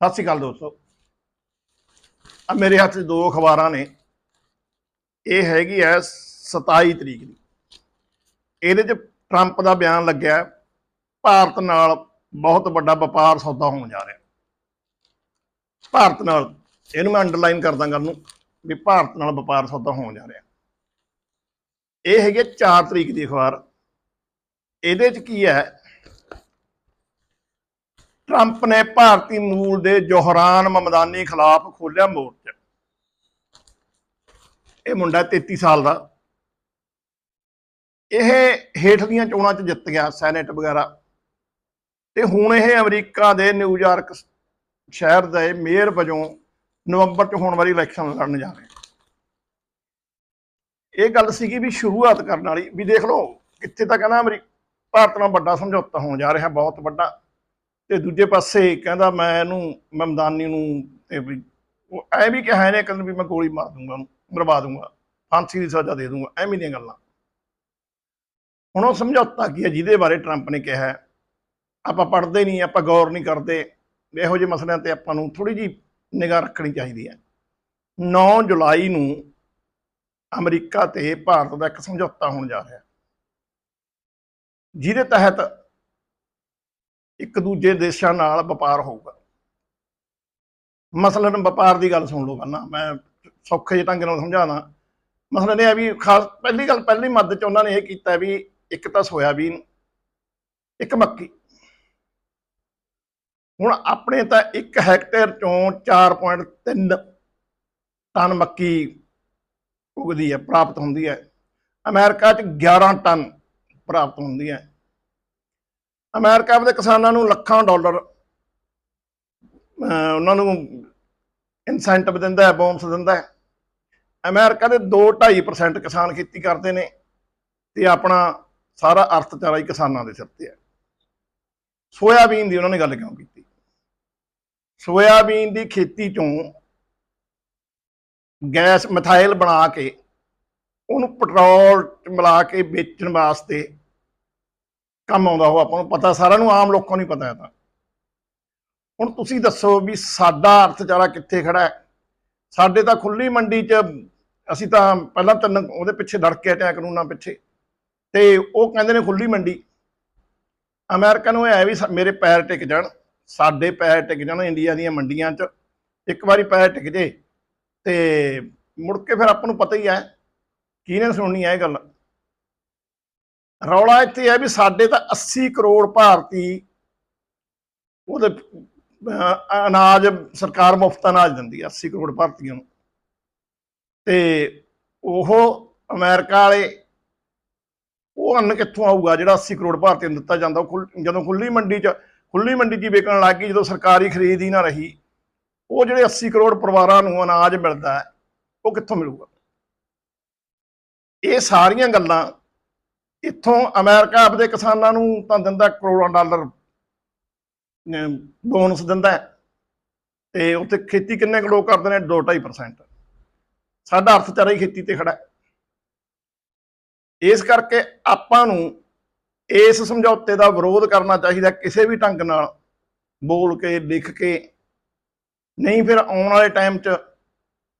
ਸਤਿ ਸ਼੍ਰੀ ਅਕਾਲ ਦੋਸਤੋ। ਆ ਮੇਰੇ ਹੱਥ 'ਚ ਦੋ ਅਖਬਾਰਾਂ ਨੇ। ਇਹ ਹੈਗੀ ਹੈ 27 ਤਰੀਕ ਦੀ। ਇਹਦੇ 'ਚ ਟਰੰਪ ਦਾ ਬਿਆਨ ਲੱਗਿਆ ਭਾਰਤ ਨਾਲ ਬਹੁਤ ਵੱਡਾ ਵਪਾਰ ਸੌਦਾ ਹੋਣ ਜਾ ਰਿਹਾ। ਭਾਰਤ ਨਾਲ, ਇਹਨੂੰ ਮੈਂ ਅੰਡਰਲਾਈਨ ਕਰਦਾ ਗੱਲ ਨੂੰ, ਵੀ ਭਾਰਤ ਨਾਲ ਵਪਾਰ ਸੌਦਾ ਹੋਣ ਜਾ ਰਿਹਾ। ਇਹ ਹੈਗੇ 4 ਤਰੀਕ ਦੀ ਅਖਬਾਰ। ਇਹਦੇ 'ਚ ਕੀ ਹੈ ਟਰੰਪ ਨੇ ਭਾਰਤੀ ਮੂਲ ਦੇ ਜੋਹਰਾਨ ਮਮਦਾਨੀ ਖਿਲਾਫ ਖੋਲਿਆ ਮੋਰਚਾ। ਇਹ ਮੁੰਡਾ 33 ਸਾਲ ਦਾ। ਇਹ ਹੇਠ ਦੀਆਂ ਚੋਣਾਂ 'ਚ ਜਿੱਤ ਗਿਆ, ਸੈਨੇਟ ਵਗੈਰਾ। ਤੇ ਹੁਣ ਇਹ ਅਮਰੀਕਾ ਦੇ ਨਿਊਯਾਰਕ ਸ਼ਹਿਰ ਦੇ ਮੇਅਰ ਵਜੋਂ ਨਵੰਬਰ 'ਚ ਹੋਣ ਵਾਲੀ ਇਲੈਕਸ਼ਨ ਲੜਨ ਜਾ ਰਹੇ ਇਹ ਗੱਲ ਸੀਗੀ ਵੀ ਸ਼ੁਰੂਆਤ ਕਰਨ ਵਾਲੀ। ਵੀ ਦੇਖ ਲਓ, ਕਿੱਥੇ ਤਾਂ ਕਹਿੰਦਾ ਅਮਰੀਕਾ ਭਾਰਤ ਨਾਲ ਵੱਡਾ ਸਮਝੌਤਾ ਹੋਣ ਜਾ ਰਿਹਾ, ਬਹੁਤ ਵੱਡਾ। ਤੇ ਦੂਜੇ ਪਾਸੇ ਕਹਿੰਦਾ ਮੈਂ ਇਹਨੂੰ ਮਮਦਾਨੀ ਨੂੰ ਤੇ ਵੀ, ਉਹ ਐ ਵੀ ਕਿਹਾ ਇਹਨੇ ਕਹਿੰਦਾ ਵੀ ਮੈਂ ਗੋਲੀ ਮਾਰ ਦੂੰਗਾ ਉਹਨੂੰ, ਮਰਵਾ ਦੂੰਗਾ, ਫਾਂਸੀ ਦੀ ਸਜ਼ਾ ਦੇ ਦੂੰਗਾ ਐਵੇਂ ਦੀਆਂ ਗੱਲਾਂ। ਹੁਣ ਉਹ ਸਮਝੌਤਾ ਕੀ ਹੈ ਜਿਹਦੇ ਬਾਰੇ ਟਰੰਪ ਨੇ ਕਿਹਾ ਆਪਾਂ ਪੜ੍ਹਦੇ ਨਹੀਂ, ਆਪਾਂ ਗੌਰ ਨਹੀਂ ਕਰਦੇ, ਇਹੋ ਜਿਹੇ ਮਸਲਿਆਂ ਤੇ ਆਪਾਂ ਨੂੰ ਥੋੜੀ ਜੀ ਨਿਗਾਹ ਰੱਖਣੀ ਚਾਹੀਦੀ ਹੈ। 9 ਜੁਲਾਈ ਨੂੰ ਅਮਰੀਕਾ ਤੇ ਭਾਰਤ ਦਾ ਇੱਕ ਸਮਝੌਤਾ ਹੋਣ ਜਾ ਰਿਹਾ ਜਿਹਦੇ ਤਹਿਤ ਇੱਕ ਦੂਜੇ ਦੇਸ਼ਾਂ ਨਾਲ ਵਪਾਰ ਹੋਊਗਾ। ਮਸਲਨ ਵਪਾਰ ਦੀ ਗੱਲ ਸੁਣ ਲਓ ਪਹਿਲਾਂ, ਮੈਂ ਸੌਖੇ ਜਿਹੇ ਢੰਗ ਨਾਲ ਸਮਝਾਣਾ ਮਸਲਨ ਇਹ ਹੈ ਵੀ ਖਾਸ ਪਹਿਲੀ ਗੱਲ, ਪਹਿਲੀ ਮੱਦ ਚ ਉਹਨਾਂ ਨੇ ਇਹ ਕੀਤਾ ਵੀ ਇੱਕ ਤਾਂ ਸੋਇਆਬੀਨ ਇੱਕ ਮੱਕੀ। ਹੁਣ ਆਪਣੇ ਤਾਂ 1 ਹੈਕਟੇਅਰ ਚੋਂ 4.3 ਟਨ ਮੱਕੀ ਉਗਦੀ ਹੈ, ਪ੍ਰਾਪਤ ਹੁੰਦੀ ਹੈ। ਅਮਰੀਕਾ 'ਚ 11 ਟਨ ਪ੍ਰਾਪਤ ਹੁੰਦੀ ਹੈ। ਅਮਰੀਕਾ ਦੇ ਕਿਸਾਨਾਂ ਨੂੰ ਲੱਖਾਂ ਡਾਲਰ ਉਹਨਾਂ ਨੂੰ ਇਨਸੈਂਟਿਵ ਦਿੰਦਾ ਹੈ ਬੋਨਸ ਦਿੰਦਾ ਹੈ। ਅਮਰੀਕਾ ਦੇ 2.5% ਕਿਸਾਨ ਖੇਤੀ ਕਰਦੇ ਨੇ ਤੇ ਆਪਣਾ ਸਾਰਾ ਅਰਥਚਾਰਾ ਹੀ ਕਿਸਾਨਾਂ ਦੇ ਸਿਰ ਤੇ ਹੈ। ਸੋਇਆਬੀਨ ਦੀ ਉਹਨਾਂ ਨੇ ਗੱਲ ਕਿਉਂ ਕੀਤੀ? ਸੋਇਆਬੀਨ ਦੀ ਖੇਤੀ ਚੋਂ ਗੈਸ ਮਿਥਾਈਲ ਬਣਾ ਕੇ ਉਹਨੂੰ ਪੈਟਰੋਲ ਮਿਲਾ ਕੇ ਵੇਚਣ ਵਾਸਤੇ ਕੰਮ ਆਉਂਦਾ ਉਹ ਆਪਾਂ ਨੂੰ ਪਤਾ, ਸਾਰਿਆਂ ਨੂੰ ਆਮ ਲੋਕਾਂ ਨੂੰ ਪਤਾ ਹੈ ਤਾਂ। ਹੁਣ ਤੁਸੀਂ ਦੱਸੋ ਵੀ ਸਾਡਾ ਅਰਥਚਾਰਾ ਕਿੱਥੇ ਖੜਾ ਹੈ? ਸਾਡੇ ਤਾਂ ਖੁੱਲੀ ਮੰਡੀ 'ਚ ਅਸੀਂ ਤਾਂ ਪਹਿਲਾਂ ਤਿੰਨ ਉਹਦੇ ਪਿੱਛੇ ਲੜ ਕੇ ਹਟਿਆ ਕਾਨੂੰਨਾਂ ਪਿੱਛੇ। ਤੇ ਉਹ ਕਹਿੰਦੇ ਨੇ ਖੁੱਲੀ ਮੰਡੀ। ਅਮਰੀਕਾ ਨੂੰ ਇਹ ਵੀ ਮੇਰੇ ਪੈਰ ਟਿਕ ਜਾਣ। ਸਾਡੇ ਪੈਰ ਟਿਕ ਜਾਣ ਇੰਡੀਆ ਦੀਆਂ ਮੰਡੀਆਂ 'ਚ। ਇੱਕ ਵਾਰੀ ਪੈਰ ਟਿਕ ਜੇ। ਤੇ ਮੁੜ ਕੇ ਫਿਰ ਆਪਾਂ ਨੂੰ ਪਤਾ ਹੀ ਹੈ। ਕਿਹਨੇ ਸੁਣਨੀ ਹੈ ਇਹ ਗੱਲ? ਰੌਲਾ ਇੱਥੇ ਹੈ ਵੀ ਸਾਡੇ ਤਾਂ 80 ਕਰੋੜ ਭਾਰਤੀ ਉਹਦੇ ਅਨਾਜ ਸਰਕਾਰ ਮੁਫਤ ਅਨਾਜ ਦਿੰਦੀ ਹੈ 80 ਕਰੋੜ ਭਾਰਤੀਆਂ ਨੂੰ। ਤੇ ਉਹ ਅਮਰੀਕਾ ਵਾਲੇ, ਉਹ ਅੰਨ ਕਿੱਥੋਂ ਆਊਗਾ ਜਿਹੜਾ 80 ਕਰੋੜ ਭਾਰਤੀਆਂ ਨੂੰ ਦਿੱਤਾ ਜਾਂਦਾ? ਉਹ ਖੁੱਲ੍ਹ- ਜਦੋਂ ਖੁੱਲੀ ਮੰਡੀ 'ਚ ਖੁੱਲੀ ਮੰਡੀ 'ਚ ਹੀ ਵਿਕਣ ਲੱਗ ਗਈ, ਜਦੋਂ ਸਰਕਾਰੀ ਖਰੀਦ ਹੀ ਨਾ ਰਹੀ, ਉਹ ਜਿਹੜੇ 80 ਕਰੋੜ ਪਰਿਵਾਰਾਂ ਨੂੰ ਅਨਾਜ ਮਿਲਦਾ ਹੈ, ਉਹ ਕਿੱਥੋਂ ਮਿਲੂਗਾ? ਇਹ ਸਾਰੀਆਂ ਗੱਲਾਂ ਇੱਥੋਂ ਅਮਰੀਕਾ ਆਪਦੇ ਕਿਸਾਨਾਂ ਨੂੰ ਤਾਂ ਦਿੰਦਾ ਕਰੋੜਾਂ ਡਾਲਰ ਬੋਨਸ ਦਿੰਦਾ ਹੈ। ਤੇ ਉੱਥੇ ਖੇਤੀ ਕਿੰਨੇ ਕੁ ਲੋਕ ਕਰਦੇ ਨੇ? 2.5% ਸਾਡਾ ਅਰਥਚਾਰਾ ਹੀ ਖੇਤੀ ਤੇ ਖੜਾ ਇਸ ਕਰਕੇ ਆਪਾਂ ਨੂੰ ਇਸ ਸਮਝੌਤੇ ਦਾ ਵਿਰੋਧ ਕਰਨਾ ਚਾਹੀਦਾ, ਕਿਸੇ ਵੀ ਢੰਗ ਨਾਲ, ਬੋਲ ਕੇ, ਲਿਖ ਕੇ। ਨਹੀਂ ਫਿਰ ਆਉਣ ਵਾਲੇ ਟਾਈਮ 'ਚ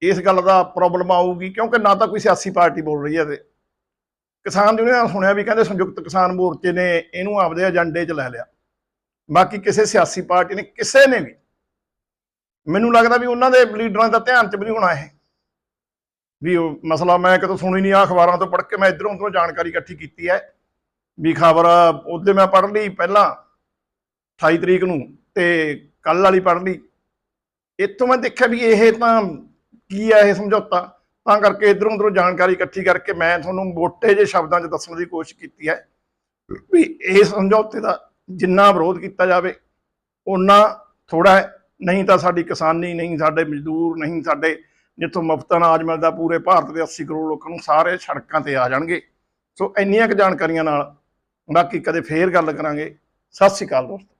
ਇਸ ਗੱਲ ਦਾ ਪ੍ਰੋਬਲਮ ਆਊਗੀ, ਕਿਉਂਕਿ ਨਾ ਤਾਂ ਕੋਈ ਸਿਆਸੀ ਪਾਰਟੀ ਬੋਲ ਰਹੀ ਹੈ ਤੇ। ਕਿਸਾਨ ਯੂਨੀਅਨ ਸੁਣਿਆ ਵੀ ਕਹਿੰਦੇ ਸੰਯੁਕਤ ਕਿਸਾਨ ਮੋਰਚੇ ਨੇ ਇਹਨੂੰ ਆਪਦੇ ਏਜੰਡੇ 'ਚ ਲੈ ਲਿਆ। ਬਾਕੀ ਕਿਸੇ ਸਿਆਸੀ ਪਾਰਟੀ ਨੇ, ਕਿਸੇ ਨੇ ਵੀ, ਮੈਨੂੰ ਲੱਗਦਾ ਵੀ ਉਹਨਾਂ ਦੇ ਲੀਡਰਾਂ ਦਾ ਧਿਆਨ 'ਚ ਵੀ ਨਹੀਂ ਹੋਣਾ ਇਹ। ਵੀ ਉਹ ਮਸਲਾ ਮੈਂ ਕਦੋਂ ਸੁਣੀ ਨਹੀਂ ਆ ਅਖਬਾਰਾਂ ਤੋਂ ਪੜ੍ਹ ਕੇ ਮੈਂ ਇਧਰੋਂ ਉਧਰੋਂ ਜਾਣਕਾਰੀ ਇਕੱਠੀ ਕੀਤੀ ਹੈ। ਵੀ ਖਬਰ ਉਹਦੇ ਮੈਂ ਪੜ੍ਹ ਲਈ ਪਹਿਲਾਂ 28 ਤਰੀਕ ਨੂੰ ਤੇ ਕੱਲ ਵਾਲੀ ਪੜ੍ਹ ਲਈ। ਇੱਥੋਂ ਮੈਂ ਦੇਖਿਆ ਵੀ ਇਹ ਤਾਂ ਕੀ ਹੈ ਇਹ ਸਮਝੌਤਾ? ਤਾਂ ਕਰਕੇ ਇਧਰੋਂ ਉਧਰੋਂ ਜਾਣਕਾਰੀ ਇਕੱਠੀ ਕਰਕੇ ਮੈਂ ਤੁਹਾਨੂੰ ਮੋਟੇ ਜਿਹੇ ਸ਼ਬਦਾਂ 'ਚ ਦੱਸਣ ਦੀ ਕੋਸ਼ਿਸ਼ ਕੀਤੀ ਹੈ ਵੀ ਇਹ ਸਮਝੌਤੇ ਦਾ ਜਿੰਨਾ ਵਿਰੋਧ ਕੀਤਾ ਜਾਵੇ ਉਨਾ ਥੋੜਾ ਹੈ। ਨਹੀਂ ਤਾਂ ਸਾਡੀ ਕਿਸਾਨੀ, ਨਹੀਂ ਸਾਡੇ ਮਜ਼ਦੂਰ, ਨਹੀਂ ਸਾਡੇ ਜਿੱਥੋਂ ਮੁਫਤ ਅਨਾਜ ਮਿਲਦਾ ਪੂਰੇ ਭਾਰਤ ਦੇ 80 ਕਰੋੜ ਲੋਕਾਂ ਨੂੰ, ਸਾਰੇ ਸੜਕਾਂ ਤੇ ਆ ਜਾਣਗੇ। ਸੋ ਇੰਨੀਆਂ ਕੁ ਜਾਣਕਾਰੀਆਂ ਨਾਲ ਬਾਕੀ ਕਦੇ ਫੇਰ ਗੱਲ ਕਰਾਂਗੇ। ਸਤਿ ਸ਼੍ਰੀ ਅਕਾਲ ਦੋਸਤੋ।